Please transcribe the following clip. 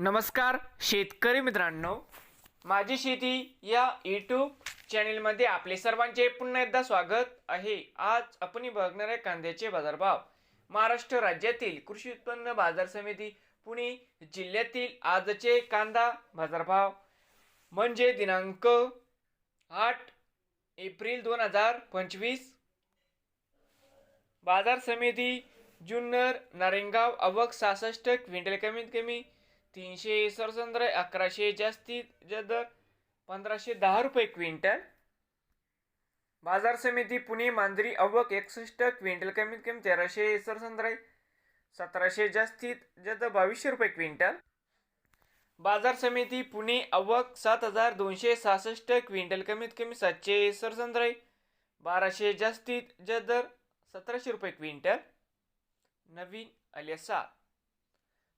नमस्कार शेतकरी मित्रांनो. माझी शेती या यूट्यूब चॅनेलमध्ये आपले सर्वांचे पुन्हा एकदा स्वागत आहे. आज आपण बघणार आहे कांद्याचे बाजारभाव. महाराष्ट्र राज्यातील कृषी उत्पन्न बाजार समिती पुणे जिल्ह्यातील आजचे कांदा बाजारभाव. म्हणजे दिनांक आठ एप्रिल दोन हजार पंचवीस. बाजार समिती जुन्नर नारेंगाव अवक सहासष्ट क्विंटल कमीत कमी तीनशे सरसंद्र अकराशे जास्तीत जास्त पंधराशे दहा रुपये क्विंटल. बाजार समिती पुणे मांजरी अवक एकसष्ट क्विंटल कमीत कमी तेराशे सरसंद्र सतराशे जास्तीत जास्त बावीसशे रुपये क्विंटल. बाजार समिती पुणे अवक सात हजार दोनशे सहासष्ट क्विंटल कमीत कमी सातशे सरसंद्र बाराशे जास्तीत जास्त सतराशे रुपये क्विंटल. नवीन अलेसा